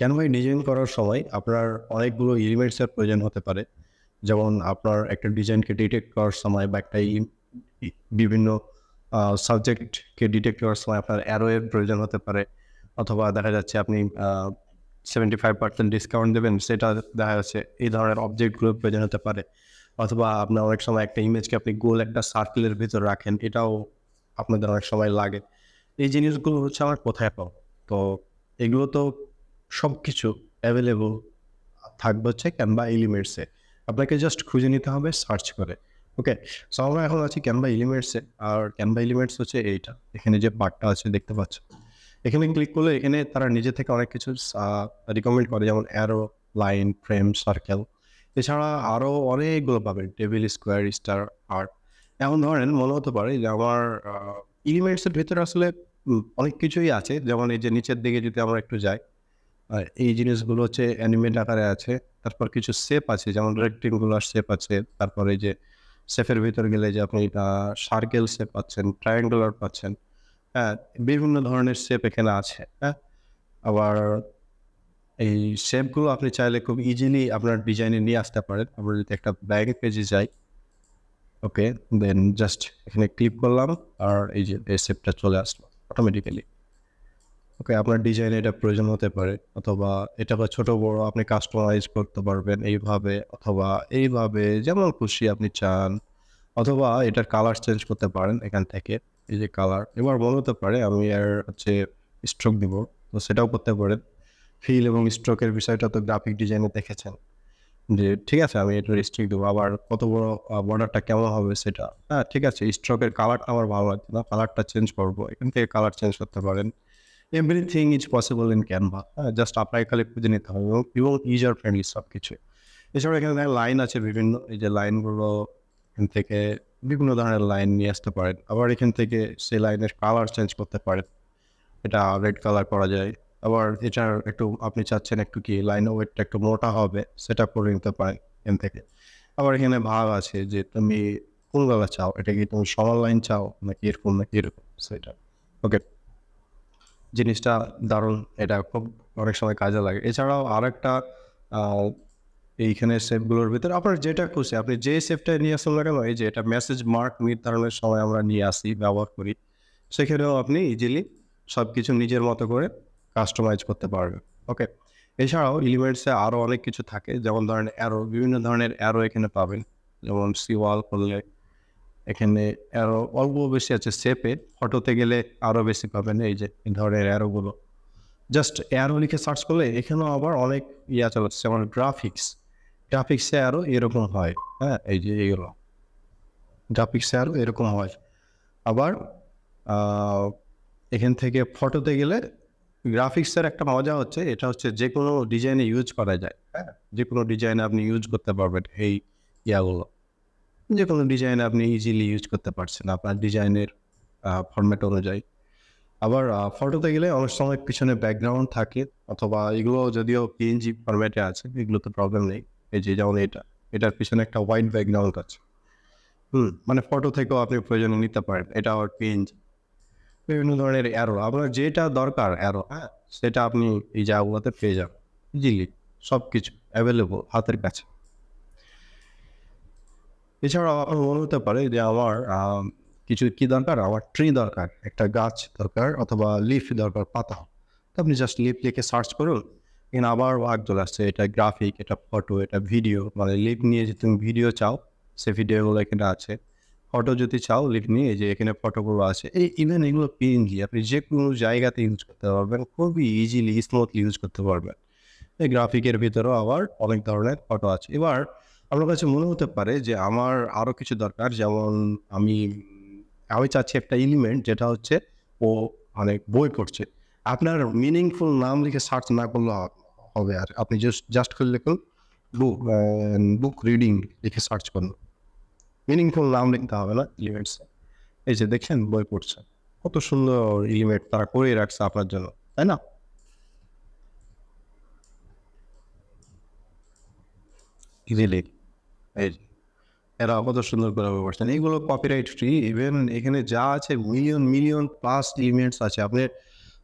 ক্যানভায় design করার সময় আপনার অনেকগুলো এলিমেন্টসের প্রয়োজন হতে পারে? যেমন আপনার একটা ডিজাইনকে ডিটেক্ট করার সময় বা একটা বিভিন্ন সাবজেক্টকে ডিটেক্ট করার সময় আপনার অ্যারোয়ের প্রয়োজন হতে পারে। অথবা দেখা যাচ্ছে আপনি সেভেন্টি ফাইভ পার্সেন্ট ডিসকাউন্ট দেবেন, সেটা দেখা যাচ্ছে এই ধরনের অবজেক্টগুলোর প্রয়োজন হতে পারে। অথবা আপনার অনেক সময় একটা ইমেজকে আপনি গোল একটা সার্কেলের ভিতর রাখেন, এটাও আপনাদের অনেক সময় লাগে। এই জিনিসগুলো হচ্ছে আমার কোথায় পাবো? তো এগুলো তো সব কিছু অ্যাভেলেবল থাকবে হচ্ছে ক্যানভা এলিমেন্টসে আপনাকে জাস্ট খুঁজে নিতে হবে সার্চ করে। ওকে সো আমরা এখন আছি ক্যানভা এলিমেন্টসে আর ক্যানভা এলিমেন্টস হচ্ছে এইটা। এখানে যে পার্টটা আছে, দেখতে পাচ্ছ? এখানে ক্লিক করলে এখানে তারা নিজে থেকে অনেক কিছু রিকমেন্ড করে, যেমন অ্যারো লাইন ফ্রেম সার্কেল এছাড়া আরও অনেকগুলো পাবেন টেবিল স্কোয়ার স্টার আর্ট এমন ধরেন, মনে হতে পারে যে আমার এলিমেন্টসের ভিতরে আসলে অনেক কিছুই আছে। যেমন এই যে নিচের দিকে যদি আমরা একটু যাই এই জিনিসগুলো হচ্ছে অ্যানিমেট আকারে আছে, তারপর কিছু শেপ আছে, যেমন রেক্টেঙ্গুলার শেপ আছে, তারপরে যে শেপের ভিতর গেলে যে আপনি সার্কেল শেপ পাচ্ছেন ট্রায়াঙ্গুলার পাচ্ছেন হ্যাঁ বিভিন্ন ধরনের শেপ এখানে আছে হ্যাঁ। আবার এই শেপগুলো আপনি চাইলে খুব ইজিলি আপনার ডিজাইনে নিয়ে আসতে পারেন। আমরা যদি একটা ব্যাগ পেজে যাই ওকে দেন জাস্ট এখানে ক্লিক করলাম, আর এই যে এই শেপটা চলে আসলো অটোমেটিক্যালি ওকে আপনার ডিজাইনে এটা প্রয়োজন হতে পারে, অথবা এটা ছোট বড় আপনি কাস্টমাইজ করতে পারবেন এইভাবে, অথবা এইভাবে যেমন খুশি আপনি চান, অথবা এটার কালার চেঞ্জ করতে পারেন এখান থেকে, এই যে কালার এবার মনে হতে পারে আমি আর হচ্ছে স্ট্রোক দিব তো সেটাও করতে পারেন। ফিল এবং স্ট্রোকের বিষয়টা তো গ্রাফিক ডিজাইনে দেখেছেন, যে ঠিক আছে আমি এটা স্ট্রিক দেবো, আবার কত বড় বর্ডারটা কেমন হবে সেটা। হ্যাঁ ঠিক আছে স্ট্রোকের কালারটা আমার ভালো লাগছে না কালারটা চেঞ্জ করব, এখান থেকে কালার চেঞ্জ করতে পারেন। Everything is possible in Canva just আপনাকে খালি খুঁজে নিতে হবে। এবং ইউজার ফ্রেন্ডলি সব কিছু এছাড়া এখানে লাইন আছে বিভিন্ন, এই যে লাইনগুলো এখান থেকে বিভিন্ন ধরনের লাইন নিয়ে আসতে পারেন। আবার এখান থেকে সেই লাইনের কালার চেঞ্জ করতে পারেন। এটা রেড কালার করা যায়। আবার এটার একটু, আপনি চাচ্ছেন একটু কি লাইন ওয়েটটা একটু মোটা হবে, সেটা করে নিতে পারেন এখান থেকে। আবার এখানে ভাগ আছে যে তুমি কোনগুলো চাও? এটা কি তুমি সমান লাইন চাও? নাকি এরকম নাকি এরকম? সেটা। ওকে জিনিসটা দারুণ এটা খুব অনেক সময় কাজে লাগে। এছাড়াও আরেকটা আহ, এইখানে শেপগুলোর ভিতরে আপনার যেটা খুশি আপনি যে শেপটা নিয়ে আসুন না কেন এই যে এটা মেসেজ মার্ক নির্ধারণের সময় আমরা নিয়ে আসি ব্যবহার করি সেখানেও আপনি ইজিলি সব কিছু নিজের মতো করে কাস্টমাইজ করতে পারবেন। ওকে এছাড়াও এলিমেন্টসে আরও অনেক কিছু থাকে যেমন ধরেন অ্যারো বিভিন্ন ধরনের অ্যারো এখানে পাবেন যেমন সি ওয়াল করলে এখানে আরও অল্প বেশি আছে শেপে ফটোতে গেলে আরও বেশি পাবেন এই যে ধরনের অ্যারোগুলো জাস্ট অ্যারো লিখে সার্চ করলে এখানেও আবার অনেক ইয়া চলছে যেমন গ্রাফিক্স গ্রাফিক্সে আরও এরকম হয় হ্যাঁ এই যে এইগুলো। গ্রাফিক্সে আরও এরকম হয়। আবার এখান থেকে ফটোতে গেলে গ্রাফিক্সের একটা মজা হচ্ছে, এটা হচ্ছে যে কোনো ডিজাইনে ইউজ করা যায় হ্যাঁ যে কোনো ডিজাইনে আপনি ইউজ করতে পারবেন এই ইয়াগুলো। যে কোনো ডিজাইন আপনি ইজিলি ইউজ করতে পারছেন আপনার ডিজাইনের ফরম্যাট অনুযায়ী। আবার ফটোতে গেলে অনেক সময় পিছনে ব্যাকগ্রাউন্ড থাকে অথবা এগুলো যদিও পিএনজি ফরম্যাটে আছে, এগুলোতে প্রবলেম নেই। এই যে যেমন এটা, এটার পিছনে একটা হোয়াইট ব্যাকগ্রাউন্ড আছে। হুম মানে ফটো থেকেও আপনি প্রয়োজন নিতে পারেন, এটা আবার পিএনজি বিভিন্ন ধরনের অ্যারো আপনার যেটা দরকার অ্যারো হ্যাঁ সেটা আপনি এই জায়গাগুলোতে পেয়ে যাবেন। ইজিলি সব কিছু অ্যাভেলেবল হাতের কাছে। এছাড়াও আমার মনে হতে পারে যে আমার কিছু কি দরকার? আমার ট্রি দরকার, একটা গাছ দরকার অথবা লিফ দরকার, পাতা। তো আপনি জাস্ট লিফ লিখে সার্চ করুন এখানে আবার ভাগ চলে আসছে। এটা গ্রাফিক এটা ফটো এটা ভিডিও মানে লিফ নিয়ে যে তুমি ভিডিও চাও, সে ভিডিওগুলো এখানে আছে। ফটো যদি চাও লিফ নিয়ে যে এখানে ফটোগুলো আছে। এই ইভেন এগুলো পিএনজি আপনি যে কোনো জায়গাতে ইউজ করতে পারবেন, খুবই ইজিলি স্মুথলি ইউজ করতে পারবেন। এই গ্রাফিকের ভিতরেও আবার অনেক ধরনের ফটো আছে। এবার আপনার কাছে মনে হতে পারে যে আমার আরও কিছু দরকার। যেমন আমি আমি চাচ্ছি একটা এলিমেন্ট যেটা হচ্ছে ও অনেক বই পড়ছে। আপনার মিনিংফুল নাম লিখে সার্চ না করলে হবে আর। আপনি জাস্ট জাস্ট করে লিখুন বুক বুক রিডিং লিখে সার্চ করুন। মিনিংফুল নাম লিখতে হবে না এলিমেন্টস এই যে দেখছেন বই পড়ছে। কত সুন্দর এলিমেন্ট তারা করে রাখছে আপনার জন্য, তাই না? ইজিলি এই। এরা কত সুন্দর করে করছেন। এইগুলো কপিরাইট ফ্রি ইভেন এখানে যা আছে মিলিয়ন মিলিয়ন প্লাস এলিমেন্টস আছে। আপনি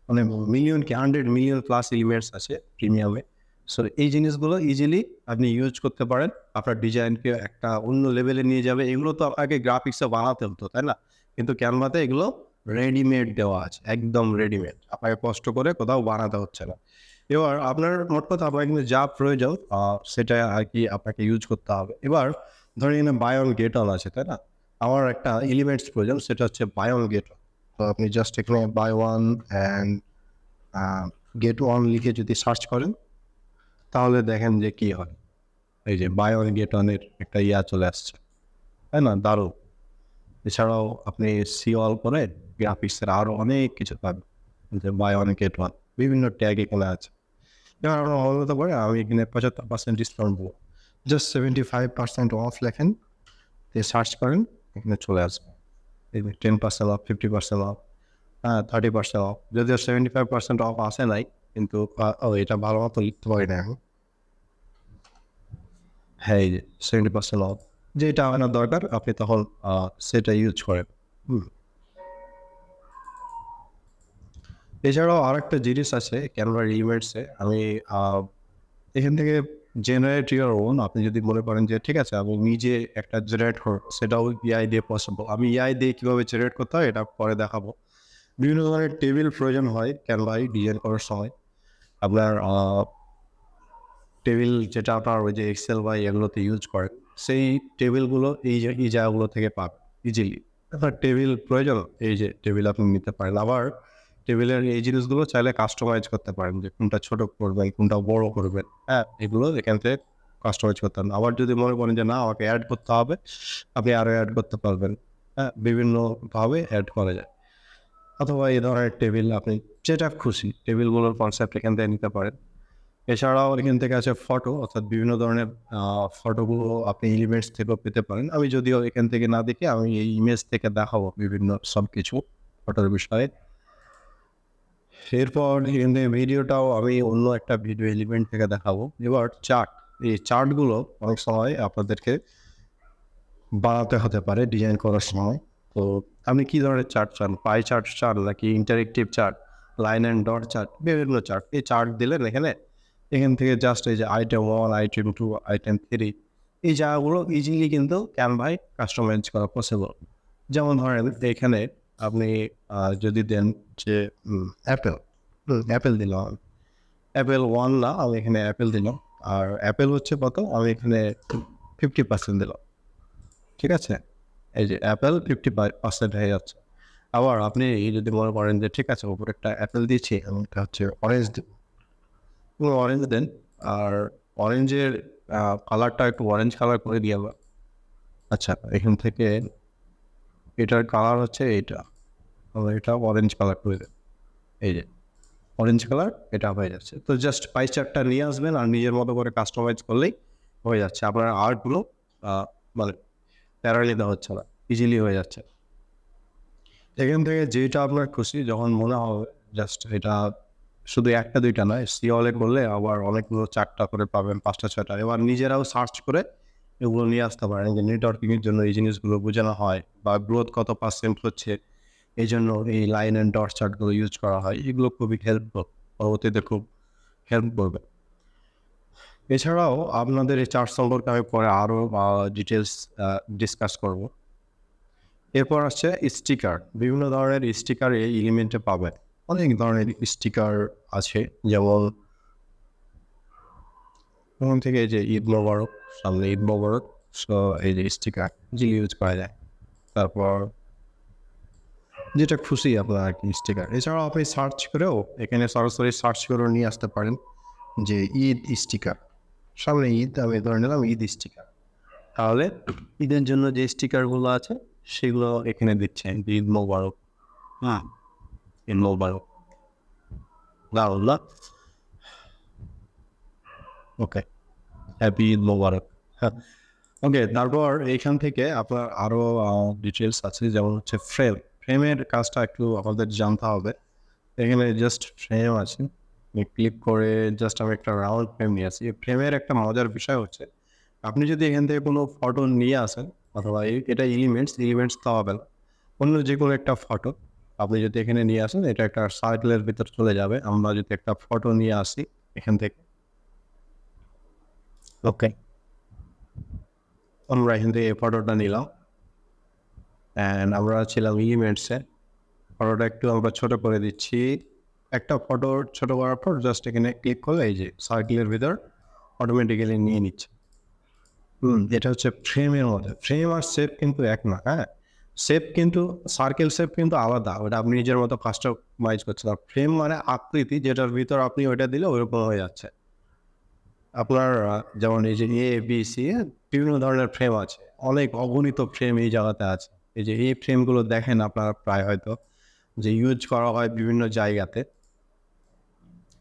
মানে মিলিয়ন কি হান্ড্রেড মিলিয়ন প্লাস এলিমেন্টস আছে প্রিমিয়ামে সো এই জিনিসগুলো ইজিলি আপনি ইউজ করতে পারেন। আপনার ডিজাইনকে একটা অন্য লেভেলে নিয়ে যাবে। এগুলো তো আপনাকে গ্রাফিক্সে বানাতে হতো, তাই না? কিন্তু ক্যানভাতে এগুলো রেডিমেড দেওয়া আছে, একদম রেডিমেড আপনাকে কষ্ট করে কোথাও বানাতে হচ্ছে না। এবার আপনার মোট কথা আপনার কিন্তু যা প্রয়োজন সেটা আর কি আপনাকে ইউজ করতে হবে। এবার ধরেন এখানে বায়ন গেট অন আছে, তাই না? আমার একটা এলিমেন্টস প্রয়োজন, সেটা হচ্ছে বায়ন গেট তো আপনি জাস্ট এখানে buy one and get one লিখে যদি সার্চ করেন, তাহলে দেখেন যে কি হয়। এই যে বায়ন ওয়ান গেট ওয়ানের একটা ইয়া চলে আসছে। তাই না? দারুণ। এছাড়াও আপনি সি অল করে গ্রাফিক্সের আরও অনেক কিছু পাবেন। যে বাই ওয়ান গেট ওয়ান বিভিন্ন ট্যাগ এখানে আছে। এবার আমরা অবগত করে আমি এখানে পঁচাত্তর পার্সেন্ট ডিসকাউন্ট দেবো just seventy five percent off লেখেন, দিয়ে সার্চ করেন, এখানে চলে আসবে। Ten percent off fifty percent off হ্যাঁ থার্টি পার্সেন্ট অফ যদিও সেভেন্টি ফাইভ পার্সেন্ট অফ আসে নাই, কিন্তু ও, এটা ভালো মতো লিখতে পারি না এখন হ্যাঁ সেভেন্টি পার্সেন্ট অফ যেটা আপনার দরকার, আপনি তখন সেটা ইউজ করেন। এছাড়াও আর একটা জিনিস আছে ক্যানভার ইভেন্টসে আমি এখান থেকে জেনারেট ইউর ওন আপনি যদি মনে করেন যে, ঠিক আছে, আমি নিজে একটা জেনারেট করব, সেটাও ইআই দিয়ে পসিবল আমি ইআই দিয়ে কীভাবে জেনারেট করতে হয়, এটা পরে দেখাবো। বিভিন্ন ধরনের টেবিল প্রয়োজন হয় ক্যানভাই ডিজাইন করার সময়। আপনার টেবিল যেটা আপনার ওই যে এক্সেল বা এগুলোতে ইউজ করেন সেই টেবিলগুলো, এই যে, এই জায়গাগুলো থেকে পাবেন ইজিলি আপনার টেবিল প্রয়োজন, এই যে, টেবিল আপনি নিতে পারেন। আবার টেবিলের এই জিনিসগুলো চাইলে কাস্টমাইজ করতে পারেন, যে, কোনটা ছোট করবেন, কোনটা বড় করবেন। হ্যাঁ এগুলো এখান থেকে কাস্টমাইজ করতে পারেন। আবার যদি মনে করেন যে, না, আমাকে অ্যাড করতে হবে, আপনি আরও অ্যাড করতে পারবেন। হ্যাঁ বিভিন্নভাবে অ্যাড করা যায়। অথবা এই ধরনের টেবিল আপনি, যেটা খুশি, টেবিলগুলোর কনসেপ্ট এখান থেকে নিতে পারেন। এছাড়াও এখান থেকে আছে ফটো অর্থাৎ বিভিন্ন ধরনের ফটোগুলো আপনি এলিমেন্টস থেকেও পেতে পারেন। আমি যদিও এখান থেকে না দেখে আমি এই ইমেজ থেকে দেখাবো বিভিন্ন সব কিছু ফটোর বিষয়ে। এরপর এখান থেকে ভিডিওটাও আমি অন্য একটা ভিডিও এলিমেন্ট থেকে দেখাবো। এবার চার্ট এই চার্টগুলো অনেক সময় আপনাদেরকে বানাতে হতে পারে ডিজাইন করার সময়। তো আপনি কী ধরনের চার্ট চান? পাই চার্ট চান নাকি interactive chart line and dot chart বিভিন্ন চার্ট এই চার্ট দিলেন এখানে এখান থেকে জাস্ট এই যে item one item two item three এই জায়গাগুলো ইজিলি কিন্তু ক্যানভাই কাস্টমাইজ করা পসিবল যেমন ধরেন এখানে আপনি যদি দেন যে অ্যাপেল অ্যাপেল দিলাম অ্যাপেল ওয়ান না, আমি এখানে অ্যাপেল দিলাম আর অ্যাপেল হচ্ছে কত? আমি এখানে ফিফটি পার্সেন্ট দিলাম ঠিক আছে? এই যে অ্যাপেল ফিফটি পার্সেন্ট হয়ে যাচ্ছে। আবার আপনি যদি মনে করেন যে, ঠিক আছে উপরে একটা অ্যাপেল দিয়েছি এবং হচ্ছে অরেঞ্জ অরেঞ্জ দেন। আর অরেঞ্জের কালারটা একটু অরেঞ্জ কালার করে দিয়ে আবার। আচ্ছা এখান থেকে এটার কালার হচ্ছে এইটা। এটা অরেঞ্জ কালার করে দেন। এই যে অরেঞ্জ কালার এটা হয়ে যাচ্ছে। তো জাস্ট পাই চার্টটা নিয়ে আসবেন আর নিজের মতো করে কাস্টমাইজ করলেই হয়ে যাচ্ছে। আপনার আর্টগুলো মানে প্যারা নিতে হচ্ছে না। ইজিলি হয়ে যাচ্ছে। এখান থেকে যেটা আপনার খুশি, যখন মনে হবে জাস্ট এটা শুধু একটা, দুইটা নয়, সিওলে করলে আবার অনেকগুলো চারটা করে পাবেন, পাঁচটা, ছয়টা। এবার নিজেরাও সার্চ করে এগুলো নিয়ে আসতে পারেন যে নেটওয়ার্কিংয়ের জন্য এই জিনিসগুলো বোঝানো হয় বা গ্রোথ কত পার্সেন্ট হচ্ছে এই জন্য এই লাইন অ্যান্ড ডট চার্টগুলো ইউজ করা হয়। এগুলো খুবই হেল্পফুল পরবর্তীতে খুব হেল্প করবে। এছাড়াও আপনাদের এই চার্ট সম্পর্কে আমি পরে আরও ডিটেলস ডিসকাস করব। এরপর আসছে স্টিকার বিভিন্ন ধরনের স্টিকার এই এলিমেন্টে পাবেন। অনেক ধরনের স্টিকার আছে, যেমন ওখান থেকে যে ঈদ মোবারক, সামনে ঈদ মোবারক সো এই যে স্টিকার যে ইউজ করা যায়। তারপর যেটা খুশি আপনার আর কি স্টিকার এছাড়াও আপনি সার্চ করেও, এখানে সরাসরি সার্চ করেও নিয়ে আসতে পারেন যে ঈদ স্টিকার সামনে ঈদ, আমি ধরে নিলাম ঈদ স্টিকার তাহলে ঈদের জন্য যে স্টিকারগুলো আছে, সেগুলো এখানে দিচ্ছে ঈদ মোবারক। হ্যাঁ। মোবারক দারুণ না ওকে হ্যাপি মোবারক ওকে তারপর এইখান থেকে আপনার আরও ডিটেলস আছে, যেমন হচ্ছে ফ্রেম ফ্রেমের কাজটা একটু আমাদের জানতে হবে। এখানে জাস্ট ফ্রেম আছে। ক্লিক করে জাস্ট আমি একটা রাউন্ড ফ্রেম নিয়ে আসি। ফ্রেমের একটা মজার বিষয় হচ্ছে, আপনি যদি এখান থেকে কোনো ফটো নিয়ে আসেন, অথবা এটা এলিমেন্টস এলিমেন্টস তো হবে না। অন্য যে কোনো একটা ফটো আপনি যদি এখানে নিয়ে আসেন, এটা একটা সার্কেলের ভিতর চলে যাবে। আমরা যদি একটা ফটো নিয়ে আসি, এখান থেকে। ওকে আমরা এখান থেকে এই ফটোটা নিলাম অ্যান্ড আমরা ছিলাম ইমেন্টসে ফটোটা একটু আমরা ছোট করে দিচ্ছি। একটা ফটো ছোট করার পর জাস্ট এখানে ক্লিক করলে এই যে সার্কেলের ভিতর অটোমেটিক্যালি নিয়ে নিচ্ছে। হুম, এটা হচ্ছে ফ্রেমের মধ্যে। ফ্রেম আর শেপ কিন্তু এক না হ্যাঁ? শেপ কিন্তু সার্কেল শেপ কিন্তু আলাদা। ওটা আপনি নিজের মতো কাস্টমাইজ করছেন। আর ফ্রেম মানে আকৃতি, যেটার ভিতর আপনি ওইটা দিলে ওইরকম হয়ে যাচ্ছে। আপনার যেমন এই যে এ বি সি বিভিন্ন ধরনের ফ্রেম আছে। অনেক অগণিত ফ্রেম এই জায়গাতে আছে। এই যে এই ফ্রেমগুলো দেখেন আপনারা প্রায় হয়তো, যে ইউজ করা হয় বিভিন্ন জায়গাতে।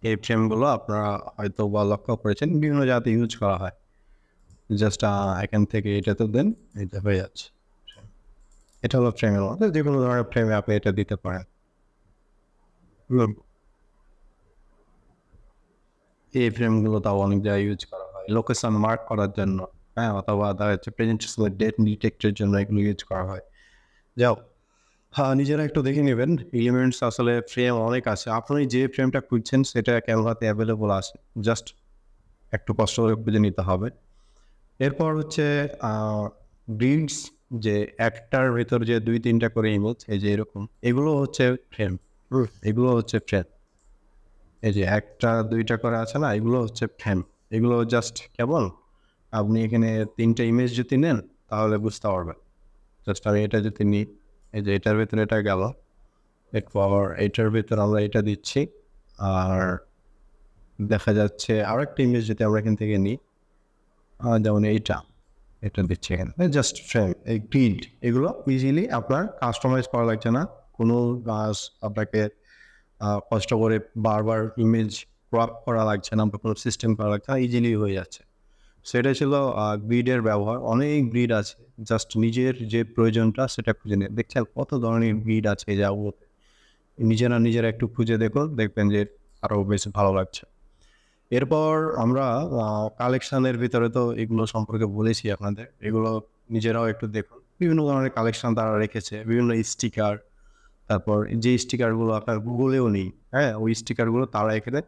এই ফ্রেমগুলো আপনারা হয়তো বা লক্ষ্য করেছেন। বিভিন্ন জায়গাতে ইউজ করা হয়। জাস্ট এখান থেকে এটাতে দেন এটা হয়ে যাচ্ছে। এটা হলো ফ্রেমের মধ্যে যে কোনো ধরনের ফ্রেমে আপনি এটা দিতে পারেন। এই ফ্রেমগুলো তাও অনেক জায়গায় ইউজ করা হয়। লোকেশন মার্ক করার জন্য হ্যাঁ অথবা দেখা যাচ্ছে প্রেজেন্টেশনের ডেট ডিটেক্টের জন্য এগুলো ইউজ করা হয়। যাও। হ্যাঁ নিজেরা একটু দেখে নেবেন। এলিমেন্টস আসলে ফ্রেম অনেক আছে। আপনি যে ফ্রেমটা খুঁজছেন, সেটা ক্যানভাতে অ্যাভেলেবল আছে। জাস্ট একটু কষ্ট করে খুঁজে নিতে হবে। এরপর হচ্ছে ব্রিডস যে একটার ভেতর যে দুই তিনটা করে ইমেজ এই যে এরকম এগুলো হচ্ছে ফ্রেম এগুলো হচ্ছে ফ্রেম এই যে একটা দুইটা করে আছে না এগুলো হচ্ছে ফ্রেম এগুলো জাস্ট কেবল আপনি এখানে তিনটা ইমেজ যদি নেন তাহলে বুঝতে পারবেন। জাস্ট আমি এটা যদি নিই এই যে এটার ভেতরে এটা গেল এরপর এটার ভিতরে আমরা এটা দিচ্ছি আর দেখা যাচ্ছে আরও একটা ইমেজ যদি আমরা এখান থেকে নিই যেমন এইটা। এটা দিচ্ছি এখানে। জাস্ট ফ্রেম এই গ্রিড এগুলো ইজিলি আপনার কাস্টমাইজ করা লাগছে না। কোনো গাছ আপনাকে কষ্ট করে বারবার ইমেজ ক্রপ করা লাগছে না, বা কোনো সিস্টেম করা লাগছে না ইজিলি হয়ে যাচ্ছে। সেটা ছিল গ্রিডের ব্যবহার। অনেক গ্রিড আছে জাস্ট নিজের যে প্রয়োজনটা সেটা খুঁজে নিয়ে। দেখছেন কত ধরনের গ্রিড আছে এই জায়গাগুলোতে। নিজেরা নিজেরা একটু খুঁজে দেখুন, দেখবেন যে আরও বেশি ভালো লাগছে। এরপর আমরা কালেকশানের ভিতরে তো এগুলো সম্পর্কে বলেছি আপনাদের। এগুলো নিজেরাও একটু দেখুন। বিভিন্ন ধরনের কালেকশান তারা রেখেছে, বিভিন্ন স্টিকার তারপর যে স্টিকারগুলো আপনার গুগলেও নেই হ্যাঁ ওই স্টিকারগুলো তারা এখানে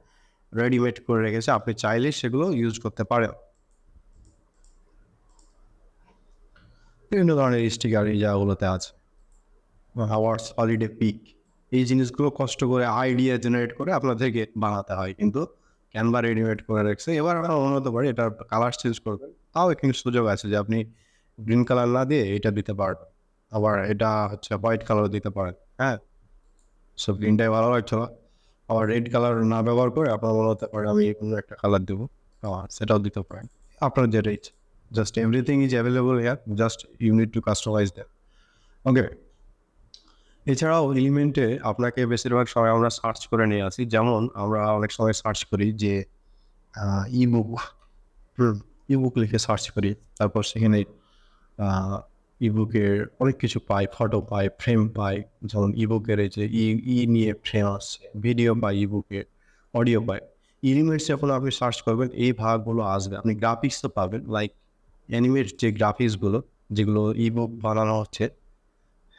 রেডিমেড করে রেখেছে। আপনি চাইলে সেগুলো ইউজ করতে পারেন। বিভিন্ন ধরনের স্টিকার এই জায়গাগুলোতে আছে। আওয়ার্স হলিডে পিক এই জিনিসগুলো কষ্ট করে আইডিয়া জেনারেট করে আপনাদেরকে বানাতে হয়। কিন্তু ক্যানভা রেডিমেড করে রেখেছে। এবার আমরা হতে পারে এটার কালার চেঞ্জ করবেন। তাও এখানে সুযোগ আছে যে আপনি গ্রিন কালার না দিয়ে এটা দিতে পারবেন। আবার এটা হচ্ছে হোয়াইট কালার দিতে পারেন। হ্যাঁ? সো গ্রিনটাই ভালো লাগছিল আবার রেড কালার না ব্যবহার করে আপনার মনে হতে পারে আমি কোনো একটা কালার দেবো। সেটাও দিতে পারেন। আপনার যেটা ইচ্ছে। Just everything is available here just you need to customise them okay এছাড়াও এলিমেন্টে আপনাকে বেশিরভাগ সময় আমরা সার্চ করে নিয়ে আসি। যেমন আমরা অনেক সময় সার্চ করি যে ইবুক ইবুক লিখে সার্চ করি। তারপর সেখানে ইবুকের অনেক কিছু পাই ফটো পাই ফ্রেম পাই। যেমন ইবুকের এই যে ই ই নিয়ে ফ্রেম আসছে ভিডিও পাই ইবুকের অডিও পাই। এলিমেন্টস যখন আপনি সার্চ করবেন, এই ভাগগুলো আসবে। আপনি গ্রাফিক্স তো পাবেন লাইক অ্যানিমেট যে গ্রাফিক্সগুলো যেগুলো ইবুক বানানো হচ্ছে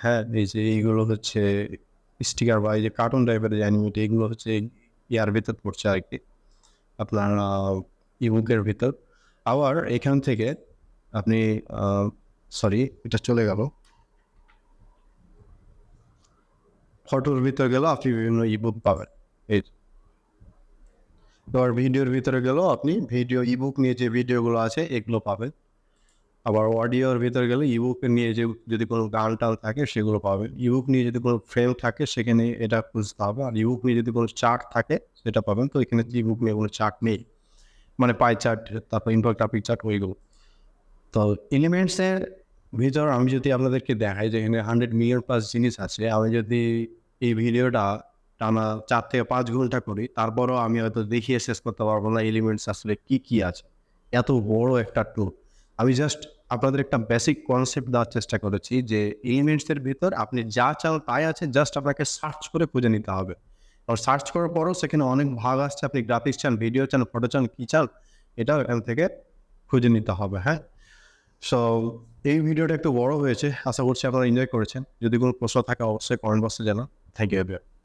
হ্যাঁ এই যে এইগুলো হচ্ছে স্টিকার বা এই যে কার্টুন টাইপের যে অ্যানিমেট এগুলো হচ্ছে ইয়ার ভিতর পড়ছে আর কি, আপনার ইবুকের ভিতর। আবার এখান থেকে আপনি সরি এটা চলে গেল। ফটোর ভিতর গেল আপনি বিভিন্ন ইবুক পাবেন, এই এবার ভিডিওর ভিতরে গেলেও আপনি ভিডিও ইবুক নিয়ে যে ভিডিওগুলো আছে, এগুলো পাবেন। আবার অডিওর ভিতরে গেলে ইবুক নিয়ে যে, যদি কোনো গান টান থাকে সেগুলো পাবেন ইবুক নিয়ে যদি কোনো ফ্রেম থাকে সেখানে এটা খুঁজতে হবে। আর ইবুক নিয়ে যদি কোনো চার্ট থাকে সেটা পাবেন। তো এখানে ইবুক নিয়ে কোনো চার্ট নেই। মানে পাই চার্ট তারপর ইনফোগ্রাফিক চার্ট ওইগুলো। তো এলিমেন্টসের ভিতর আমি যদি আপনাদেরকে দেখাই যে এখানে হান্ড্রেড মিলিয়ন প্লাস জিনিস আছে, আমি যদি এই ভিডিওটা টানা চার থেকে পাঁচ ঘণ্টা করি, তারপরও আমি হয়তো দেখিয়ে শেষ করতে পারব না এলিমেন্টস আসলে কী কী আছে। এত বড় একটা টুল আমি জাস্ট আপনাদের একটা বেসিক কনসেপ্ট দেওয়ার চেষ্টা করেছি যে এলিমেন্টসের ভিতর আপনি যা চান তাই আছে জাস্ট আপনাকে সার্চ করে খুঁজে নিতে হবে। আর সার্চ করার পরও সেখানে অনেক ভাগ আসছে, আপনি গ্রাফিক্স চান ভিডিও চান ফটো চান, কী চান এটাও এখান থেকে খুঁজে নিতে হবে হ্যাঁ? সো এই ভিডিওটা একটু বড় হয়েছে, আশা করছি আপনারা এনজয় করেছেন। যদি কোনো প্রশ্ন থাকে, অবশ্যই কমেন্ট বক্সে জানান। Thank you